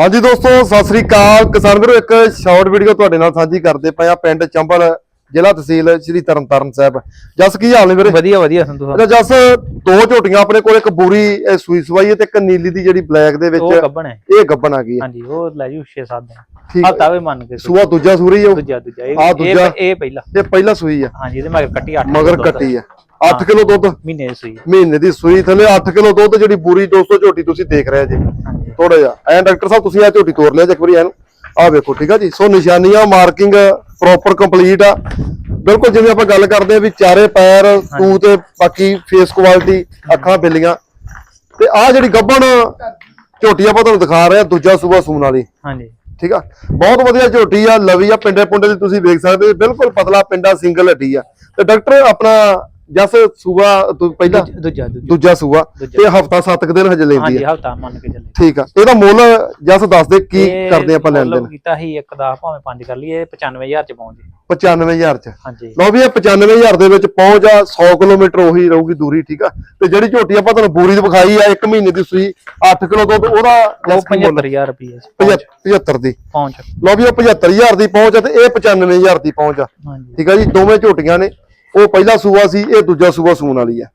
ਹਾਂਜੀ ਦੋਸਤੋ ਸਤਿ ਸ੍ਰੀ ਅਕਾਲ। ਕਿਸਾਨ ਵੀਰੋ ਇੱਕ ਸ਼ਾਰਟ ਵੀਡੀਓ ਤੁਹਾਡੇ ਨਾਲ ਸਾਂਝੀ ਕਰਦੇ ਪਏ ਆ ਪਿੰਡ ਚੰਬਲ ਜ਼ਿਲ੍ਹਾ ਤਹਿਸੀਲ ਸ੍ਰੀ ਤਰਨਤਾਰਨ ਸਾਹਿਬ। ਜਸ ਕੀ ਹਾਲ ਨੇ ਵੀਰੇ? ਵਧੀਆ ਵਧੀਆ ਸੰਤੂ ਸਾਹਿਬ। ਜਸ ਦੋ ਝੋਟੀਆਂ ਆਪਣੇ ਕੋਲ ਇੱਕ ਬੂਰੀ ਸੂਈ ਸਵਾਈ ਹੈ ਤੇ ਇੱਕ ਨੀਲੀ ਦੀ ਜਿਹੜੀ ਬਲੈਕ ਦੇ ਉਹ ਵਿੱਚ ਗੱਬਣ ਹੈ। ਇਹ ਗੱਬਨ ਆ ਗਈ ਹੈ। ਹਾਂਜੀ ਉਹ ਲੈ ਜੂ 6-7 ਦਿਨ। ਹਫਤਾ ਵੀ ਮੰਨ ਕੇ ਸੂਆ ਦੂਜਾ ਸੂਰੀ ਹੈ ਦੂਜਾ ਦੂਜਾ। ਇਹ ਦੂਜਾ। ਇਹ ਪਹਿਲਾ। ਇਹ ਪਹਿਲਾ ਸੂਈ ਆ ਹਾਂਜੀ ਇਹਦੇ ਮਗਰ ਕੱਟੀ 8 ਮਗਰ ਕੱਟੀ ਆ 8 ਕਿਲੋ ਦੁੱਧ? ਮਹੀਨੇ ਦੀ ਸੂਈ ਹੈ। ਮਹੀਨੇ ਦੀ ਸੂਈ ਥੱਲੇ 8 ਕਿਲੋ ਦੁੱਧ ਜਿਹੜੀ ਬੂਰੀ ਦੋਸਤੋ ਝੋਟੀ ਤੁਸੀਂ ਦੇਖ ਰਹੇ ਜੇ। ਥੋੜਾ ਜਿਹਾ। ਐਂ ਡਾਕਟਰ ਸਾਹਿਬ ਤੁਸੀਂ ਇਹ ਝੋਟੀ ਤੋੜ ਲਿਆ ਜੇ ਇੱਕ ਵਾਰੀ ਇਹਨੂੰ ਆ ਵੇਖੋ ਠੀਕ ਆ ਜੀ। ਸੋ ਨਿਸ਼ਾਨੀਆਂ ਮਾਰਕਿੰਗ ਪ੍ਰੋਪਰ ਕੰਪਲੀਟ ਆ। ਬਿਲਕੁਲ ਜਿਵੇਂ ਆਪਾਂ ਗੱਲ ਕਰਦੇ ਆ ਵੀ ਚਾਰੇ ਪੈਰ ਤੂ ਤੇ ਬਾਕੀ ਫੇਸ ਕੁਆਲਿਟੀ ਅੱਖਾਂ ਬਿੱਲੀਆਂ। ਤੇ ਆ ਜਿਹੜੀ ਗੱਬਣ ਝੋਟੀ ਆਪਾਂ ਤੁਹਾਨੂੰ ਦਿਖਾ ਰਹੇ ਆ ਦੂਜਾ ਸੂਬਾ ਸੂਣ ਵਾਲੀ ਹਾਂਜੀ। ਠੀਕ ਆ? ਬਹੁਤ ਵਧੀਆ ਝੋਟੀ ਆ ਲਵੀ ਆ ਪਿੰਡੇ ਪੁੰਡੇ ਦੀ ਤੁਸੀਂ ਵੇਖ ਸਕਦੇ ਹੋ। ਬਿਲਕੁਲ ਪਤਲਾ ਪਿੰਡਾ ਸਿੰਗਲ ਹੱਡੀ ਆ। ਤੇ ਡਾਕਟਰ ਆਪਣਾ ਜਸ ਸੂਬਾ ਤੋਂ ਪਹਿਲਾਂ? ਦੂਜਾ ਦੂਜਾ ਦੂਜਾ। ਤੇ ਹਫਤਾ 7 ਦਿਨ ਹਜੇ ਲੈਂਦੀ ਹਾਂਜੀ ਆ। ਹਫਤਾ ਮੰਨ ਕੇ ਚੱਲੇ। ਠੀਕ ਆ। ਇਹਦਾ ਮੁੱਲ ਜਸ ਦੱਸ ਦੇ ਕੀ ਕਰਦੇ ਆਪਾਂ ਲੈਣ ਦੇਣ? ਕੀਤਾ ਸੀ ਇੱਕ ਦਾ ਭਾਵੇਂ ਪੰਜ ਕਰ ਲਈਏ 95000 ਚ ਪਹੁੰਚ ਜੇ 95000 ਚ। ਹਾਂਜੀ। ਲਓ ਵੀ ਇਹ 95000 ਦੇ ਵਿੱਚ ਪਹੁੰਚ ਆ 100 ਕਿਲੋਮੀਟਰ ਉਹੀ ਰਹੂਗੀ ਦੂਰੀ ਠੀਕ ਆ? ਤੇ ਜਿਹੜੀ ਝੋਟੀ ਆਪਾਂ ਤੁਹਾਨੂੰ ਬੂਰੀ ਦੀ ਵਿਖਾਈ ਆ 1 ਮਹੀਨੇ ਦੀ ਸੂਈ 8 ਕਿਲੋ ਦੁੱਧ ਉਹਦਾ ਕੀ ਮੁੱਲ? 75000 ਰੁਪਏ 75 ਦੀ। ਪਹੁੰਚ ਲਓ ਵੀ ਉਹ 75000 ਦੀ ਪਹੁੰਚ ਆ ਤੇ ਇਹ 95000 ਦੀ ਪਹੁੰਚ ਆ। ਹਾਂਜੀ। ਠੀਕ ਆ ਜੀ ਦੋਵੇਂ ਝੋਟੀਆਂ ਨੇ। ਉਹ ਪਹਿਲਾ ਸੂਆ ਸੀ ਇਹ ਦੂਜਾ ਸੂਆ ਸੂਣ ਵਾਲੀ ਆ।